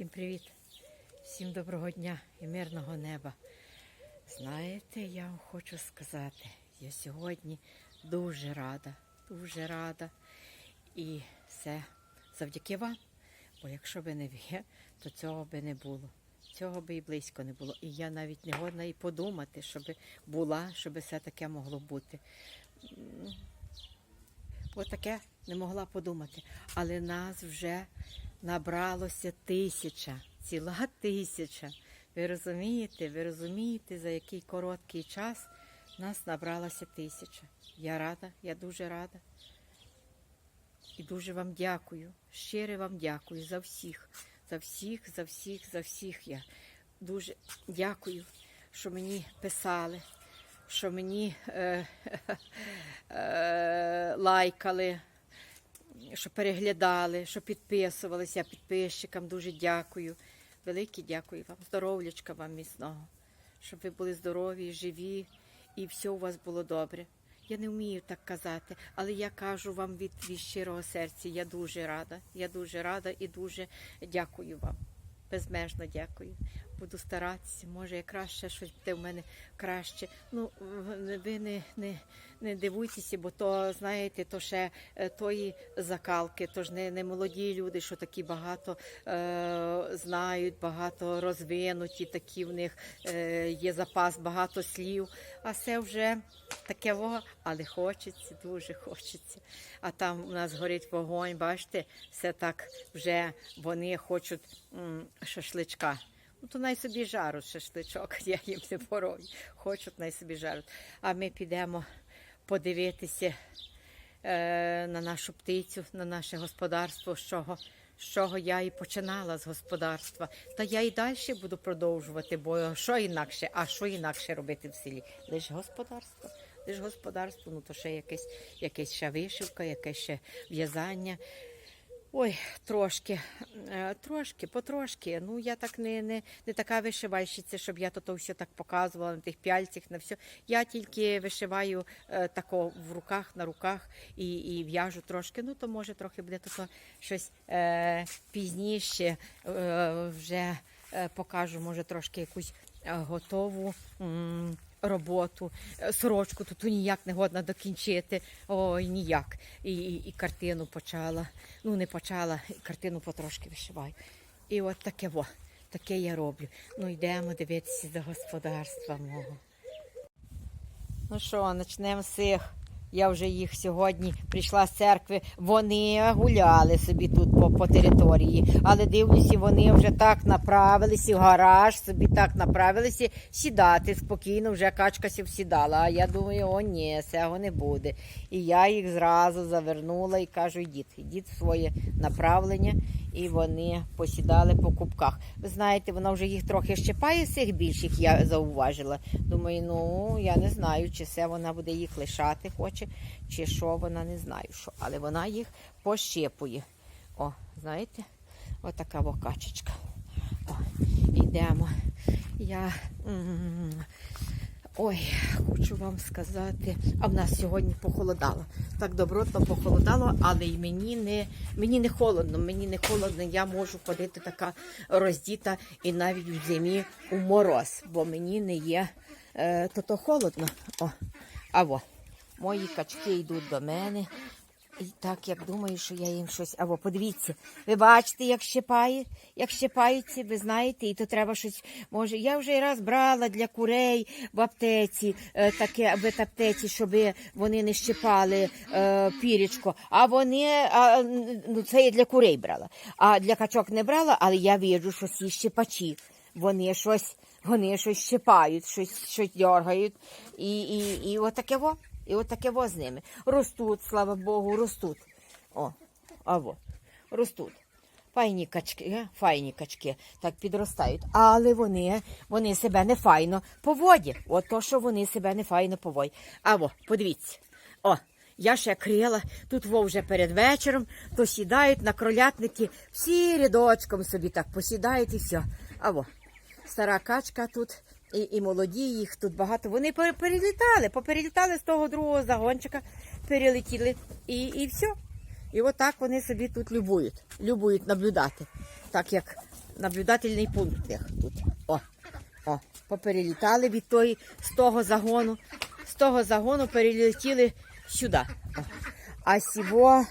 Всім привіт, всім доброго дня і мирного неба. Знаєте, я вам хочу сказати, я сьогодні дуже рада, дуже рада. І все завдяки вам. Бо якщо би не ви, то цього би не було. Цього би і близько не було. І я навіть не годна і подумати, щоб була, щоб все таке могло бути. Отаке не могла подумати. Але нас вже набралося тисяча, ціла тисяча. Ви розумієте, ви розумієте, за який короткий час нас набралося тисяча. Я рада, я дуже рада. І дуже вам дякую. Щире вам дякую за всіх, за всіх, за всіх, за всіх. Я дуже дякую, що мені писали, що мені е, е, лайкали, що переглядали, що підписувалися підписчикам. Дуже дякую. Велике дякую вам. Здоров'ячка вам міцного, щоб ви були здорові, живі і все у вас було добре. Я не вмію так казати, але я кажу вам від, від щирого серця. Я дуже рада. Я дуже рада і дуже дякую вам. Безмежно дякую. Буду старатися, може, якраз ще щось буде в мене краще. Ну, ви не, не, не дивуйтеся, бо то, знаєте, то ще е, тої закалки, то ж не, не молоді люди, що такі багато е, знають, багато розвинуті, такі в них е, є запас, багато слів. А це вже таке, во, але хочеться, дуже хочеться. А там у нас горить вогонь, бачите, все так вже вони хочуть м, шашличка. Ну, то най собі жаруть шашличок, я їм не порою. Хочуть, най собі жаруть. А ми підемо подивитися е, на нашу птицю, на наше господарство, з чого, з чого я і починала з господарства. Та я і далі буду продовжувати, бо що інакше, а що інакше робити в селі? Лише господарство. Лише господарство, ну то ще якесь, якесь ще вишивка, якесь ще в'язання. Ой, трошки, е, трошки, потрошки. Ну, я так не, не, не така вишивальщиця, щоб я то, все так показувала на тих пяльцях, на все. Я тільки вишиваю е, тако в руках, на руках і, і в'яжу трошки. Ну, то може трохи буде то, щось е, пізніше е, вже е, покажу, може, трошки якусь готову. м, Роботу, Е, сорочку тут ніяк не годна докінчити. Ой, ніяк. І, і, і картину почала. Ну, не почала, картину потрошки вишиваю. І от таке во, таке я роблю. Ну, йдемо дивитися до господарства мого. Ну що, почнемо з цих. Я вже їх сьогодні прийшла з церкви. Вони гуляли собі тут по, по території, але дивлюся, вони вже так направилися в гараж, собі так направилися сідати спокійно. Вже качка сів сідала. А я думаю, о, ні, цього не буде. І я їх зразу завернула і кажу: йдіть, йдіть в своє направлення. І вони посідали по кубках. Ви знаєте, вона вже їх трохи щепає цих більших, я зауважила. Думаю, ну я не знаю, чи це вона буде їх лишати хоче, чи що, вона не знаю що. Але вона їх пощепує. О, знаєте, отака вокачечка. О, йдемо. Я. Ой, хочу вам сказати, а в нас сьогодні похолодало. Так добротно похолодало, але й мені не, мені не холодно, мені не холодно, я можу ходити така роздіта і навіть в зимі у мороз, бо мені не є е, то, то холодно. О, а во, мої качки йдуть до мене. Так, як думаю, що я їм щось. Або подивіться, ви бачите, як щепає, як щепаються, ви знаєте, і то треба щось. Може, я вже і раз брала для курей в аптеці, е, таке в аптеці, щоб вони не щепали е, пірічко. А вони, а, ну це я для курей брала. А для качок не брала, але я вірю, що ці щепачі. Вони щось, вони щось щепають, щось, щось дергають. І, і, і отаке во. І от таке во з ними. Ростуть, слава Богу, ростуть. О, а во, ростуть. Файні качки, е, файні качки так підростають. Але вони, вони себе не файно поводять. От то, що вони себе не файно поводять. А во, подивіться. О, я ще крила, тут во вже перед вечором, то сідають на кролятники, всі рядочком собі так посідають і все. А во, стара качка тут і, і молоді, їх тут багато. Вони пере- перелітали, поперелітали з того другого загончика, перелетіли і, і все. І отак вони собі тут любують, любують наблюдати. Так як наблюдательний пункт них тут. О, о, поперелітали від тої, з того загону. З того загону перелетіли сюди. О. А сіво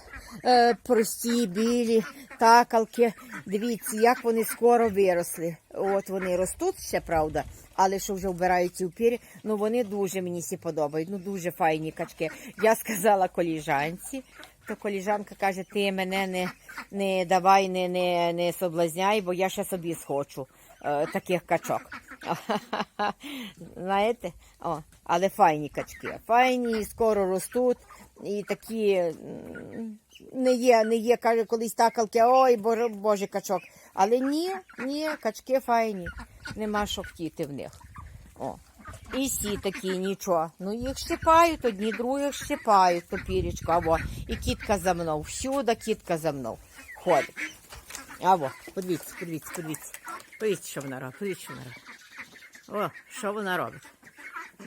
е, прості, білі, такалки. Дивіться, як вони скоро виросли. От вони ростуть ще, правда, але що вже вбираються у пірі, ну вони дуже мені всі подобають. Ну дуже файні качки. Я сказала коліжанці, то коліжанка каже, ти мене не, не давай, не, не, не соблазняй, бо я ще собі схочу е, таких качок. Знаєте? О, але файні качки. Файні, скоро ростуть. І такі не є, не є, каже, колись такалки, ой, боже, качок. Але ні, ні, качки файні. Нема що хотіти в них. О. І сі такі, нічого. Ну їх щипають, одні других щипають, топірічка, або і кітка за мною. Всюди кітка за мною ходить. Або, подивіться, подивіться, подивіться. Подивіться, що вона робить, подивіться, що вона робить. О, що вона робить?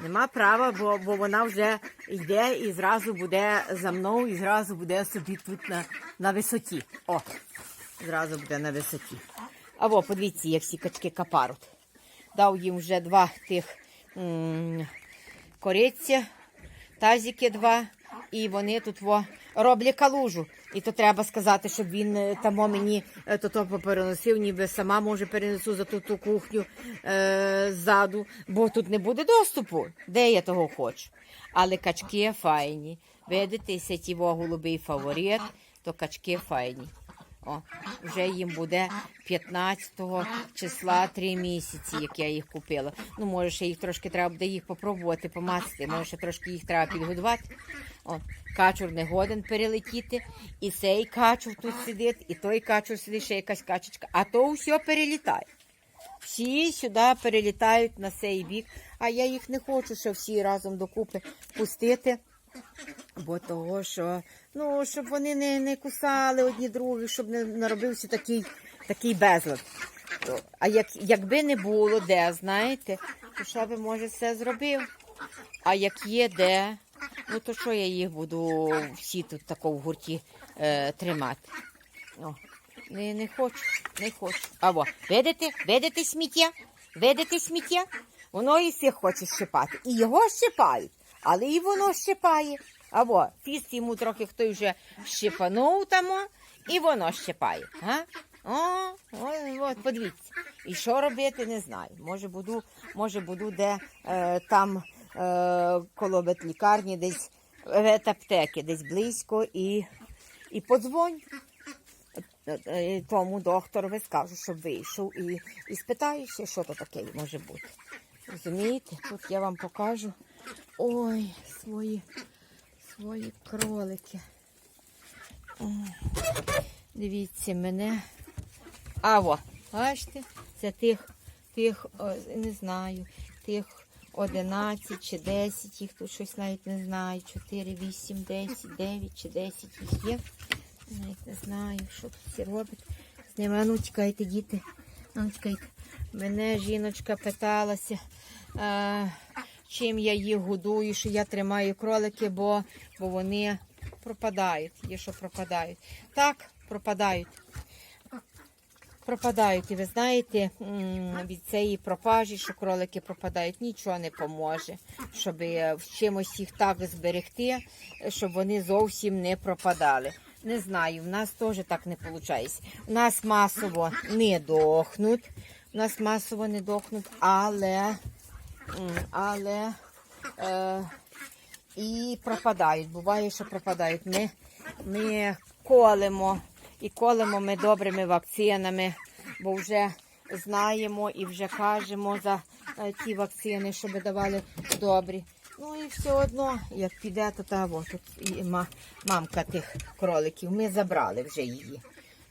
Нема права, бо, бо вона вже йде і зразу буде за мною, і зразу буде собі тут на, на висоті. О, зразу буде на висоті. Або подивіться, як всі качки капаруть. Дав їм вже два тих м- кориця, тазики два, і вони тут во, роблять калужу. І то треба сказати, щоб він е, тамо мені е, то, то переносив, ніби сама може перенесу за ту, ту кухню е, ззаду, бо тут не буде доступу, де я того хочу. Але качки файні. Видите, сетіво голубий фаворит, то качки файні. О, вже їм буде 15 числа 3 місяці, як я їх купила. Ну, може, ще їх трошки треба буде їх попробувати, помацати. Може, ще трошки їх треба підгодувати. О, качур не годен перелетіти. І цей качур тут сидить, і той качур сидить, ще якась качечка. А то все перелітає. Всі сюди перелітають на цей бік, а я їх не хочу, що всі разом докупи пустити. Бо того, що ну, щоб вони не, не кусали одні других, щоб не наробився такий, такий безлад. А як, якби не було де, знаєте, то що би, може, все зробив. А як є де, ну то що я їх буду всі тут тако в гурті е, тримати? О, не, не хочу, не хочу. Або, видите, видите сміття? Видите сміття? Воно і всіх хоче щипати. І його щипають, але і воно щипає. Або фіст йому трохи хто вже щипанув там, і воно щипає. А? О, ой, от, подивіться. І що робити, не знаю. Може буду, може буду де е, там е, коло ветлікарні, десь ветаптеки, десь близько і, і подзвонь. Е, е, Тому докторові скажу, щоб вийшов і, і спитаєшся, що то таке може бути. Розумієте? Тут я вам покажу. Ой, свої, свої кролики. Дивіться мене. А во, бачите, це тих, тих, о, не знаю, тих 11 чи 10, їх тут щось навіть не знаю. 4, 8, 10, 9 чи 10 їх є. Навіть не знаю, що тут всі роблять. З ними, а ну чекайте, діти. А ну чекайте. Мене жіночка питалася, е, чим я їх годую, що я тримаю кролики, бо, бо вони пропадають. Є, що пропадають. Так, пропадають. Пропадають, і ви знаєте, від цієї пропажі, що кролики пропадають, нічого не поможе, щоб е, в чимось їх так зберегти, щоб вони зовсім не пропадали. Не знаю, в нас теж так не виходить. У нас масово не дохнуть, у нас масово не дохнуть, але, але е, і пропадають. Буває, що пропадають. Ми, ми колемо і колемо ми добрими вакцинами, бо вже знаємо і вже кажемо за е, ті вакцини, щоб давали добрі. Ну і все одно, як піде, то та тут і мамка тих кроликів. Ми забрали вже її.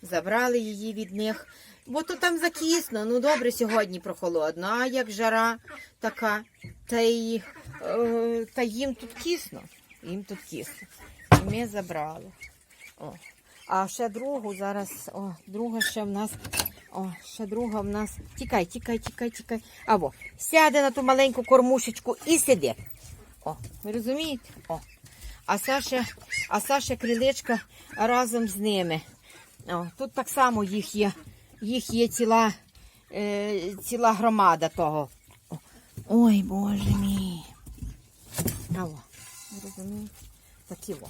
Забрали її від них. Бо то там закісно. Ну добре, сьогодні прохолодно, а як жара така, та й е, та їм тут кісно. Їм тут кісно. І ми забрали. О. А ще другу зараз, о, друга ще в нас, о, ще друга в нас. Тікай, тікай, тікай, тікай. Або сяде на ту маленьку кормушечку і сиди. О, ви розумієте? О. А Саша, а Саша крилечка разом з ними. О, тут так само їх є їх є ціла, е, ціла громада того. Ой, Боже мій. Аво, ви розумієте? Такі во.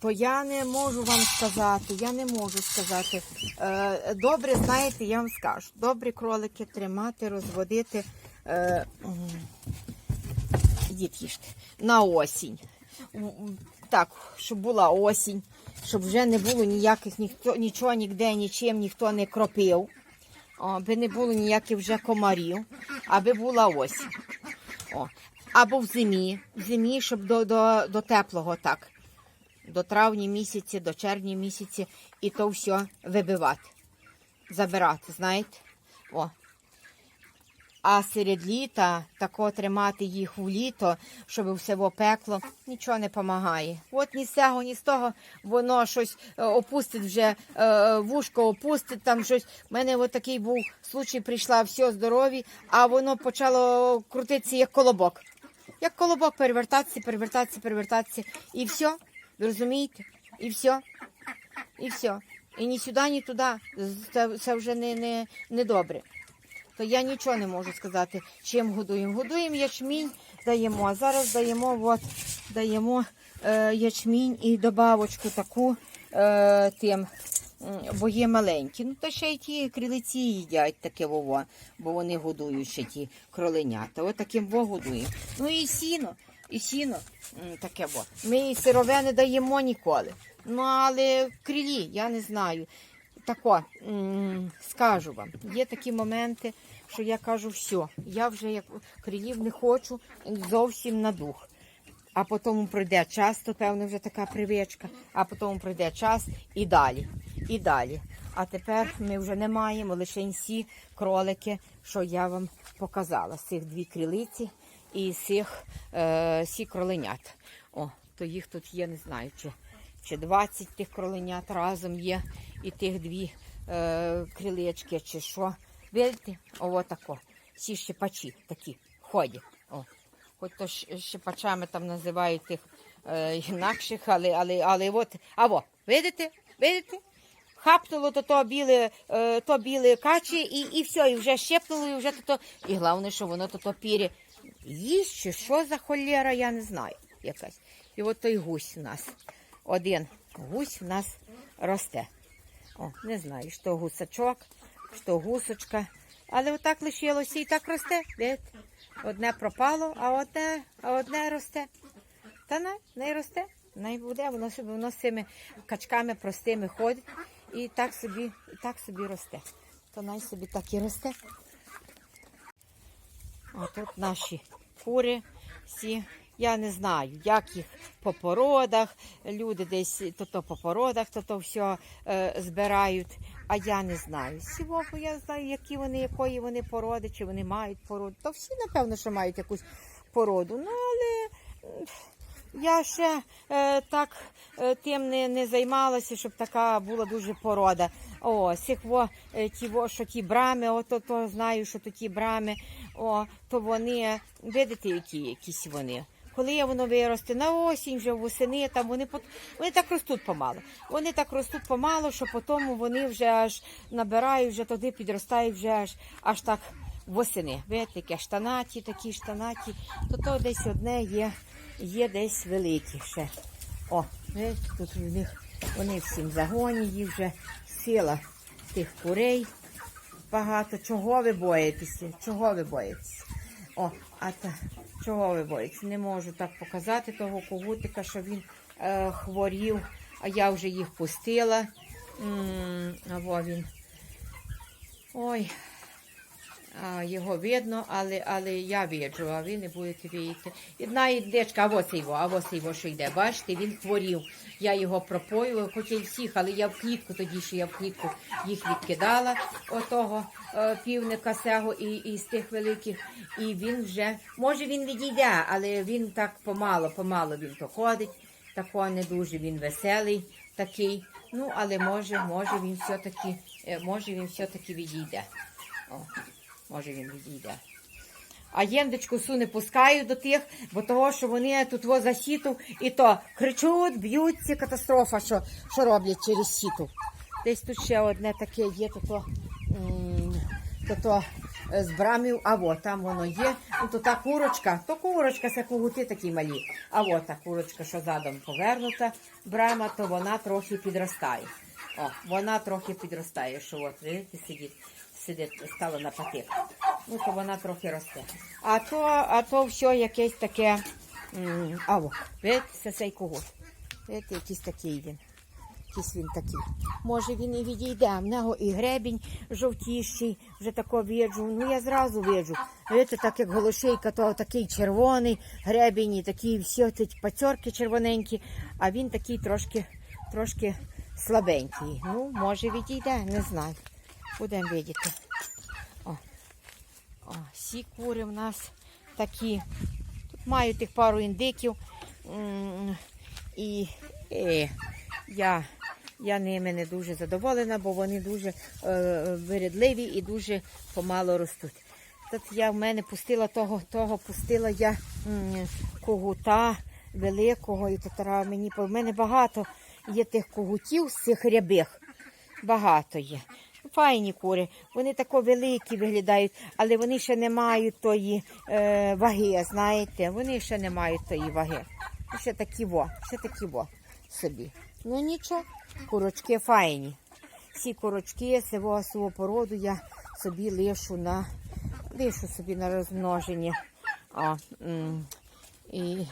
То я не можу вам сказати, я не можу сказати. Е, добре, знаєте, я вам скажу. Добрі кролики тримати, розводити. Е, ідіть їжте, на осінь. Так, щоб була осінь, щоб вже не було ніяких ніхто, нічого ніде, нічим ніхто не кропив, аби не було ніяких вже комарів, аби була осінь. О. Або в зимі, в зимі, щоб до, до, до теплого так. До травні місяці, до червня місяці, і то все вибивати, забирати, знаєте? О. А серед літа тако тримати їх в літо, щоб все пекло, нічого не допомагає. От ні з цього, ні з того, воно щось е, опустить вже, е, вушко опустить, там щось. У мене от такий був случай, прийшла все здорові, а воно почало крутитися як колобок. Як колобок перевертатися, перевертатися, перевертатися. І все. Розумієте? І все. І все. І ні сюди, ні туди. Це, це вже не, не, не добре то я нічого не можу сказати, чим годуємо. Годуємо ячмінь, даємо. А зараз даємо, от, даємо е, ячмінь і добавочку таку е, тим, бо є маленькі. Ну, то ще й ті крилиці їдять таке вово, бо вони годують ще ті кроленята. От таким во годуємо. Ну і сіно, і сіно таке во. Ми сирове не даємо ніколи. Ну, але крилі, я не знаю. Тако, скажу вам, є такі моменти, що я кажу, все, я вже як крилів не хочу зовсім на дух. А потім пройде час, то певно вже така привичка, а потім пройде час і далі, і далі. А тепер ми вже не маємо лише всі кролики, що я вам показала. З цих дві крилиці і з цих е, всі кроленят. О, то їх тут є, не знаю, чи, чи 20 тих кроленят разом є, і тих дві е, крилечки, чи що. Видите? О, отако. Всі щепачі такі ходять. О. Хоч то щепачами там називають тих е, інакших, але, але, але от, а во, видите? Видите? Хапнуло то, то біле, е, то біле качі і, і все, і вже щепнуло, і вже то, то. І головне, що воно то, то пірі. Їсть чи що за холєра, я не знаю якась. І от той гусь у нас. Один гусь у нас росте. О, не знаю, що гусачок, що гусочка. Але отак лишилося і так росте. Видите? Одне пропало, а одне, а одне росте. Та не, не росте, не буде, воно воно з цими качками простими ходить і так собі, так собі росте. То най собі так і росте. А тут наші кури всі. Я не знаю, як їх по породах. Люди десь то то по породах, то то все е, збирають. А я не знаю. Сівоку я знаю, які вони, якої вони породи, чи вони мають породу. То всі, напевно, що мають якусь породу. Ну, але я ще е, так е, тим не, не займалася, щоб така була дуже порода. О, сих во, е, ті, во, що ті брами, ото то знаю, що то ті брами, о, то вони, видите, які якісь вони. Коли воно виросте на осінь, вже восени, там вони вони так ростуть помало. Вони так ростуть помало, що потім вони вже аж набирають, вже туди підростають вже аж аж так восени. Видите, такі штанаті, такі штанаті, то то десь одне є, є десь великі ще. О, видите, тут у них вони всім загоні, їх вже сила тих курей багато. Чого ви боїтеся? Чого ви боїтеся? О, а та чого ви боїтесь? Не можу так показати того когутика, що він е, хворів, а я вже їх пустила. м а во він. Ой. Його видно, але, але я виджу, а ви не будете видіти. Одна ідечка, а ось його, а ось його, що йде. Бачите, він хворів. Я його пропоювала, хоч і всіх, але я в клітку тоді, що я в клітку їх відкидала, отого е, півника сего і, і з тих великих. І він вже, може він відійде, але він так помало, помало він то ходить. Тако не дуже він веселий такий. Ну, але може, може він все-таки, е, може він все-таки відійде. О, може він відійде. А єндочку су не пускаю до тих, бо того, що вони тут во за сіту, і то кричуть, б'ються, катастрофа, що, що роблять через сіту. Десь тут ще одне таке є, то, то, то, то е, з брамів, а во, там воно є. Ну, то та курочка, то курочка, це кугути такі малі. А во та курочка, що задом повернута брама, то вона трохи підростає. О, вона трохи підростає, що от, видите, сидить, сидить, стала на пакет. Ну, то вона трохи росте. А то, а то все якесь таке, м, а во, видите, це цей кугут. Видите, якийсь такий він. Якийсь він такий. Може він і відійде. В нього і гребінь жовтіший, вже тако виджу. Ну я зразу виджу. Видите, так як голошейка, то такий червоний гребінь, і такі всі ті пацьорки червоненькі, а він такий трошки, трошки слабенький. Ну, може відійде, не знаю. Будемо видіти. О. О, всі кури в нас такі. Тут маю тих пару індиків. І е, я, я ними не дуже задоволена, бо вони дуже е, вирядливі і дуже помало ростуть. Тут я в мене пустила того, того пустила я когута великого і татара мені. В мене багато є тих когутів з цих рябих. Багато є. Файні кури, вони тако великі виглядають, але вони ще не мають тої е, ваги, знаєте, вони ще не мають тої ваги. Ще такі во, ще такі во собі. Ну нічого, курочки файні. Всі курочки сивого свого породу я собі лишу на лишу собі на розмноження. А, і,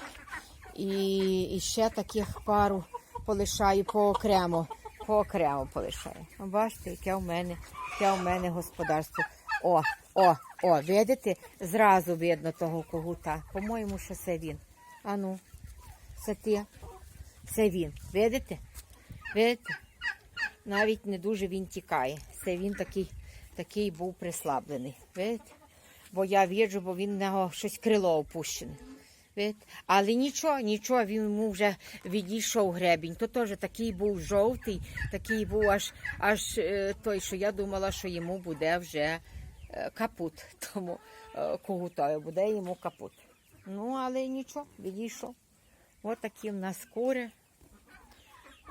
і, і ще таких пару полишаю поокремо. Поокремо полишаю. Бачите, яке у мене, яке у мене господарство. О, о, о, видите? Зразу видно того когута. По-моєму, що це він. Ану, це ти. Це він. Видите? Видите? Навіть не дуже він тікає. Це він такий, такий був прислаблений. Видите? Бо я віджу, бо він в нього щось крило опущене. Але нічого, нічого, він йому вже відійшов гребінь. То теж такий був жовтий, такий був аж аж е, той, що я думала, що йому буде вже е, капут. Тому е, когутою буде йому капут. Ну, але нічого, відійшов. Ось такі в нас кури.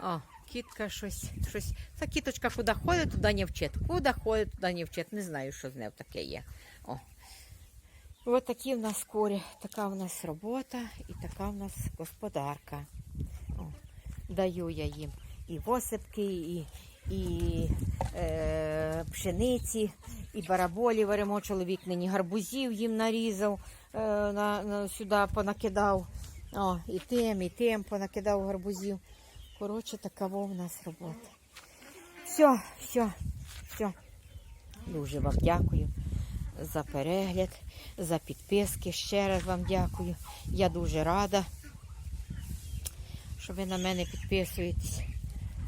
О, кітка щось, щось. Та кіточка куди ходить, туди не вчить. Куди ходить, туди не вчить. Не знаю, що з нею таке є. Ось такі в нас кури. Така в нас робота і така в нас господарка. О. Даю я їм і восипки, і, і е, пшениці, і бараболі варимо. Чоловік нині гарбузів їм нарізав, е, на, на, сюди понакидав. О, і тим, і тим понакидав гарбузів. Коротше, такова у нас робота. Все, все, все. Дуже вам дякую за перегляд, за підписки. Ще раз вам дякую. Я дуже рада, що ви на мене підписуєтесь.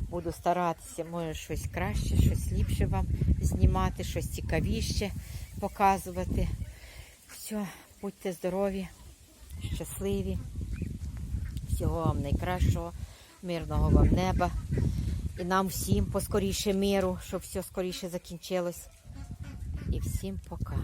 Буду старатися, може, щось краще, щось ліпше вам знімати, щось цікавіше показувати. Все, будьте здорові, щасливі. Всього вам найкращого, мирного вам неба. І нам всім поскоріше миру, щоб все скоріше закінчилось. І всім пока.